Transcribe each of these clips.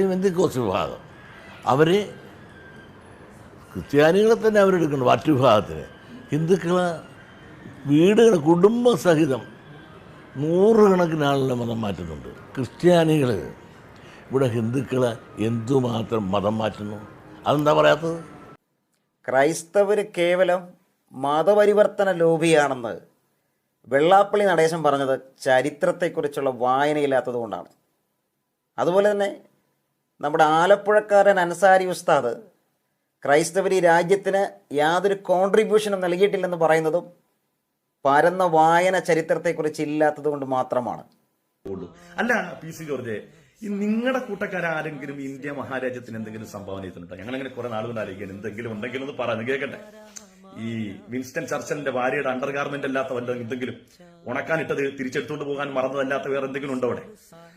മറ്റേ കോസ് വിഭാഗം? അവർ ക്രിസ്ത്യാനികളെ തന്നെ അവരെടുക്കണം മറ്റു വിഭാഗത്തിന്. ഹിന്ദുക്കളെ വീടുകൾ കുടുംബസഹിതം നൂറുകണക്കിന് ആളുകളെ മതം മാറ്റുന്നുണ്ട്. ക്രിസ്ത്യാനികൾ ഇവിടെ ഹിന്ദുക്കളെ എന്തുമാത്രം മതം മാറ്റുന്നു? അതെന്താ പറയാത്തത്? ക്രൈസ്തവർ കേവലം മതപരിവർത്തന ലോബിയാണെന്ന് വെള്ളാപ്പള്ളി നടേശൻ പറഞ്ഞത് ചരിത്രത്തെക്കുറിച്ചുള്ള വായനയില്ലാത്തത് കൊണ്ടാണ്. അതുപോലെ തന്നെ നമ്മുടെ ആലപ്പുഴക്കാരൻ അൻസാരി ഉസ്താദ് ക്രൈസ്തവർ ഈ രാജ്യത്തിന് യാതൊരു കോൺട്രിബ്യൂഷനും നൽകിയിട്ടില്ലെന്ന് പറയുന്നതും പരന്ന വായന ചരിത്രത്തെക്കുറിച്ച് ഇല്ലാത്തത് കൊണ്ട് മാത്രമാണ്. അല്ല പി സി ജോർജെ ഈ നിങ്ങളുടെ കൂട്ടക്കാരാരെങ്കിലും ഇന്ത്യ മഹാരാജ്യത്തിന് എന്തെങ്കിലും സംഭാവന ചെയ്തിട്ടുണ്ടോ? ഞങ്ങൾ അങ്ങനെ കുറെ നാളുകൊണ്ട് ആലോചിക്കാൻ എന്തെങ്കിലും ഉണ്ടെങ്കിലും ഒന്ന് പറഞ്ഞു കേൾക്കട്ടെ ഈ വിൻസ്റ്റൻ ചർച്ചലിന്റെ ഭാര്യയുടെ അണ്ടർഗാർമെന്റ് അല്ലാത്ത വല്ല എന്തെങ്കിലും ഉണക്കാനിട്ടത് തിരിച്ചെടുത്തുകൊണ്ട് പോകാൻ മറന്നതല്ലാത്ത വേറെ എന്തെങ്കിലും ഉണ്ടോ അവിടെ?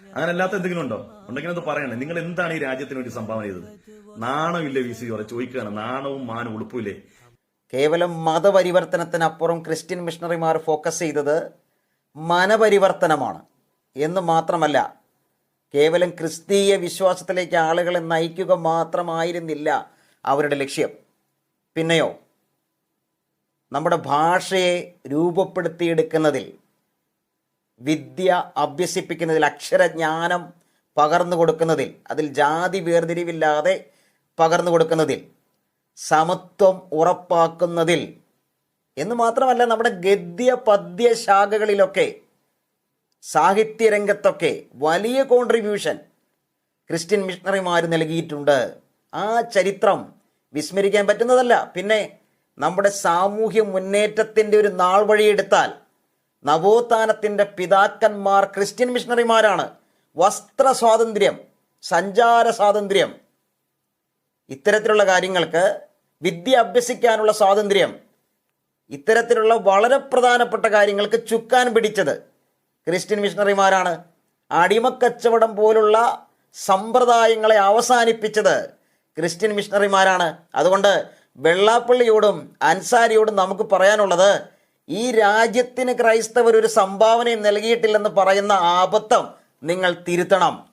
അങ്ങനെ അല്ലാത്ത എന്തെങ്കിലും ഉണ്ടോ? ഉണ്ടെങ്കിൽ അത് പറയണേ. നിങ്ങൾ എന്താണ് ഈ രാജ്യത്തിന് വേണ്ടി സംഭാവന ചെയ്തത്? നാണമില്ലേ വി സി ജോർജ്? ചോദിക്കുകയാണ്. നാണവും മാനും ഉളുപ്പില്ലേ കേവലം മതപരിവർത്തനത്തിനപ്പുറം ക്രിസ്ത്യൻ മിഷണറിമാർ ഫോക്കസ് ചെയ്തത് മനപരിവർത്തനമാണ്. എന്ന് മാത്രമല്ല കേവലം ക്രിസ്തീയ വിശ്വാസത്തിലേക്ക് ആളുകളെ നയിക്കുക മാത്രമായിരുന്നില്ല അവരുടെ ലക്ഷ്യം. പിന്നെയോ നമ്മുടെ ഭാഷയെ രൂപപ്പെടുത്തിയെടുക്കുന്നതിൽ വിദ്യ അഭ്യസിപ്പിക്കുന്നതിൽ അക്ഷരജ്ഞാനം പകർന്നു കൊടുക്കുന്നതിൽ അതിൽ ജാതി വേർതിരിവില്ലാതെ പകർന്നു കൊടുക്കുന്നതിൽ സമത്വം ഉറപ്പാക്കുന്നതിൽ എന്ന് മാത്രമല്ല നമ്മുടെ ഗദ്യ പദ്യ ശാഖകളിലൊക്കെ സാഹിത്യരംഗത്തൊക്കെ വലിയ കോൺട്രിബ്യൂഷൻ ക്രിസ്ത്യൻ മിഷണറിമാർ നൽകിയിട്ടുണ്ട്. ആ ചരിത്രം വിസ്മരിക്കാൻ പറ്റുന്നതല്ല. പിന്നെ നമ്മുടെ സാമൂഹ്യ മുന്നേറ്റത്തിന്റെ ഒരു നാൾ വഴിയെടുത്താൽ നവോത്ഥാനത്തിന്റെ പിതാക്കന്മാർ ക്രിസ്ത്യൻ മിഷണറിമാരാണ്. വസ്ത്ര സ്വാതന്ത്ര്യം സഞ്ചാര സ്വാതന്ത്ര്യം. ഇത്തരത്തിലുള്ള കാര്യങ്ങൾക്ക് വിദ്യ അഭ്യസിക്കാനുള്ള സ്വാതന്ത്ര്യം. ഇത്തരത്തിലുള്ള വളരെ പ്രധാനപ്പെട്ട കാര്യങ്ങൾക്ക് ചുക്കാൻ പിടിച്ചത് ക്രിസ്ത്യൻ മിഷണറിമാരാണ്. അടിമക്കച്ചവടം പോലുള്ള സമ്പ്രദായങ്ങളെ അവസാനിപ്പിച്ചത് ക്രിസ്ത്യൻ മിഷണറിമാരാണ്. അതുകൊണ്ട് വെള്ളാപ്പള്ളിയോടും അൻസാരിയോടും നമുക്ക് പറയാനുള്ളത് ഈ രാജ്യത്തിന് ക്രൈസ്തവർ ഒരു സംഭാവനയും നൽകിയിട്ടില്ലെന്ന് പറയുന്ന ആപത്തം നിങ്ങൾ തിരുത്തണം.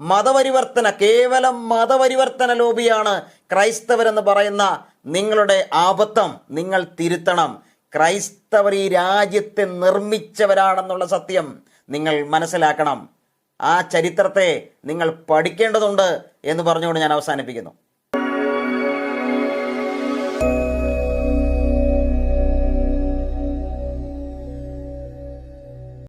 മതപരിവർത്തന കേവലം മതപരിവർത്തന ലോബിയാണ് ക്രൈസ്തവരെന്ന് പറയുന്ന നിങ്ങളുടെ ആപത്തം നിങ്ങൾ തിരുത്തണം. ക്രൈസ്തവർ ഈ രാജ്യത്തെ നിർമ്മിച്ചവരാണെന്നുള്ള സത്യം നിങ്ങൾ മനസ്സിലാക്കണം. ആ ചരിത്രത്തെ നിങ്ങൾ പഠിക്കേണ്ടതുണ്ട് എന്ന് പറഞ്ഞുകൊണ്ട് ഞാൻ അവസാനിപ്പിക്കുന്നു.